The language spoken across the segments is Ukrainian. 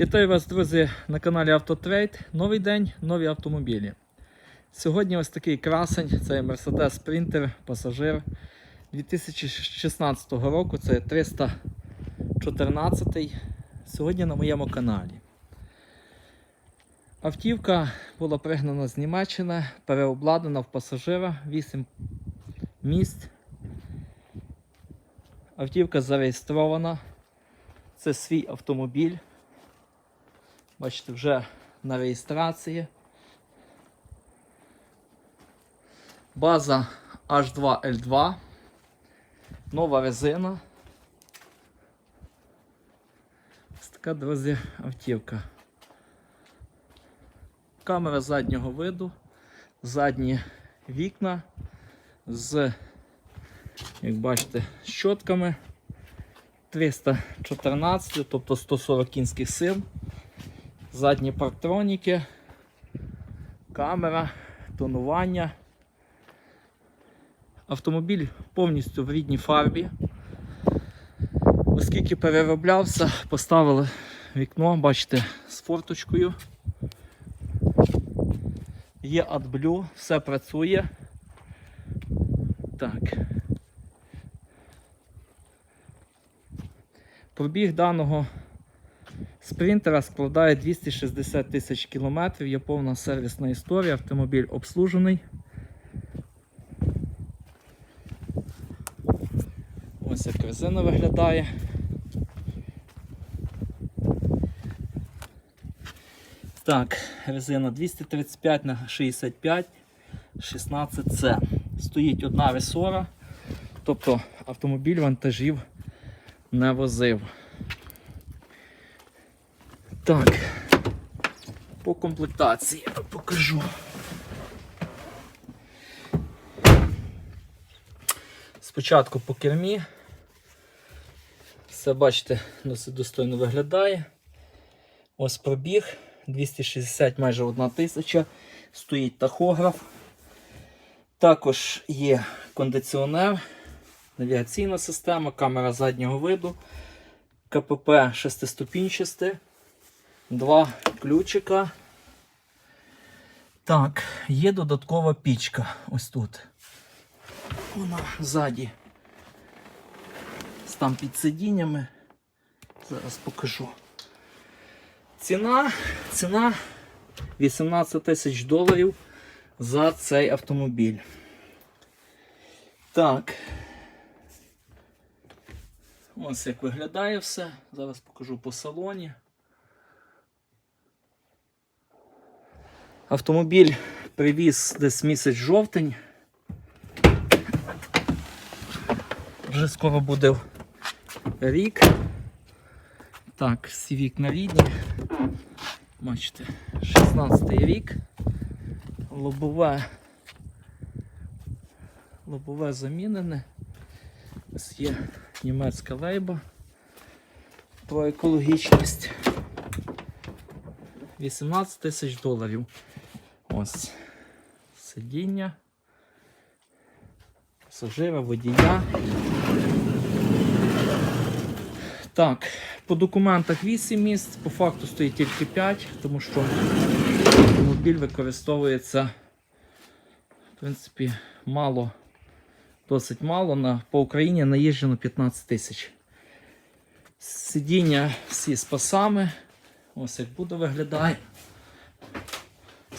Вітаю вас, друзі, на каналі Автотрейд. Новий день, нові автомобілі. Сьогодні ось такий красень, це Mercedes Sprinter пасажир 2016 року, це 314. Сьогодні на моєму каналі. Автівка була пригнана з Німеччини, переобладнана в пасажира, 8 місць. Автівка зареєстрована. Це свій автомобіль. Бачите, вже на реєстрації. База H2L2. Нова резина. Ось така, друзі, автівка. Камера заднього виду, задні вікна з, як бачите, щотками 314, тобто 140 кінських сил задні парктроніки, камера, тонування. Автомобіль повністю в рідній фарбі. Оскільки перероблявся, поставили вікно, бачите, з форточкою. Є AdBlue, все працює. Так. Пробіг даного Спринтера складає 260 тисяч кілометрів, є повна сервісна історія, автомобіль обслужений. Ось як резина виглядає. Так, резина 235 на 65 16C. Стоїть одна ресора, тобто автомобіль вантажів не возив. Так, по комплектації покажу. Спочатку по кермі. Все, бачите, досить достойно виглядає. Ось пробіг 260 майже 1 тисяча. Стоїть тахограф. Також є кондиціонер, навігаційна система, камера заднього виду, КПП 6-ступінчасте. Два ключика. Так, є додаткова пічка ось тут. Вона ззаді. Там під сидіннями. Зараз покажу. Ціна, ціна 18 тисяч доларів за цей автомобіль. Так. Ось як виглядає все. Зараз покажу по салоні. Автомобіль привіз десь місяць жовтень. Вже скоро буде рік. Так, всі вікна рідні. Бачите, 16 й рік. Лобове. Лобове замінене. Ось є німецька лейба про екологічність. 18 тисяч доларів. Ось сидіння, пасажира, водія. Так, по документах 8 місць, по факту стоїть тільки 5, тому що автомобіль використовується, в принципі, мало, досить мало. На, по Україні наїжджено 15 тисяч. Сидіння всі з пасами. Ось як буде виглядає.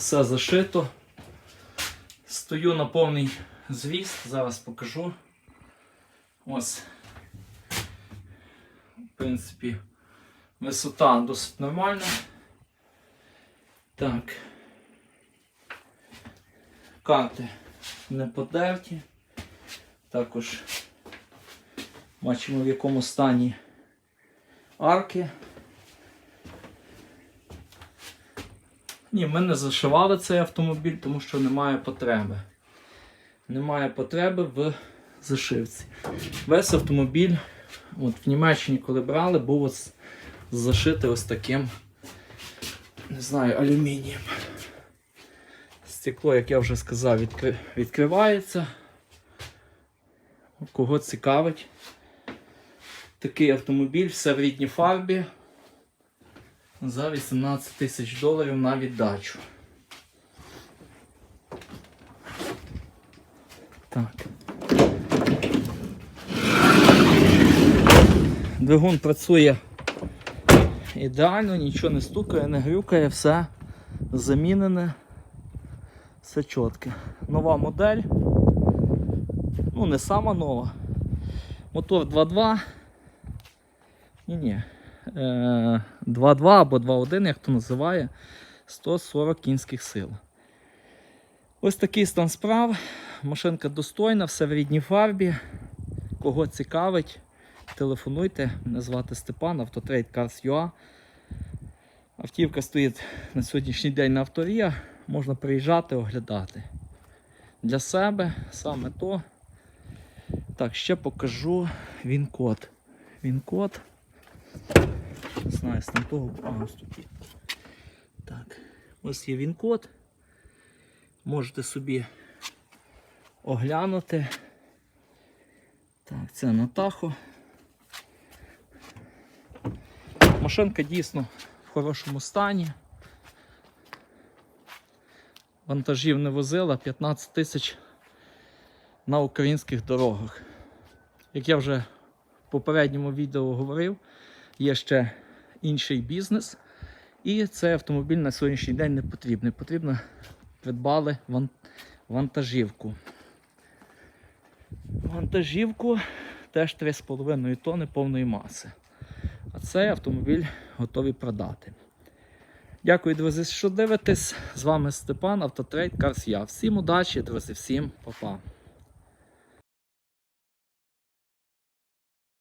Все зашито. Стою на повний зріст, зараз покажу. Ось. В принципі, висота досить нормальна. Так. Карти не подерті. Також бачимо в якому стані арки. Ні, ми не зашивали цей автомобіль, тому що немає потреби. Немає потреби в зашивці. Весь автомобіль, от в Німеччині, коли брали, був ось зашитий ось таким, не знаю, алюмінієм. Стекло, як я вже сказав, відкри... відкривається. Кого цікавить. Такий автомобіль, все в рідній фарбі. За 18 тисяч доларів на віддачу. Так. Двигун працює ідеально, нічого не стукає, не грюкає, все замінене, все чітке. Нова модель. Ну, не сама нова. Мотор 2.2. Ні-ні. Е, 2.2 або 2.1, як то називає, 140 кінських сил. Ось такий стан справ. Машинка достойна, все в рідній фарбі. Кого цікавить, телефонуйте. Мене звати Степан, Автотрейд Cars UA. Автівка стоїть на сьогоднішній день на авторія. Можна приїжджати, оглядати. Для себе саме то. Так, ще покажу він-код. Він-код. Знаю, там того. А, ось. Так, ось є він-код. Можете собі оглянути. Так, це на Тахо. Машинка дійсно в хорошому стані. Вантажів не возила 15 тисяч на українських дорогах. Як я вже в попередньому відео говорив, є ще інший бізнес. І цей автомобіль на сьогоднішній день не потрібний. Потрібно придбали вантажівку. Вантажівку теж 3,5 тонни повної маси. А цей автомобіль готові продати. Дякую, друзі, що дивитесь. З вами Степан, Автотрейд, Я. Всім удачі, друзі, всім па-па.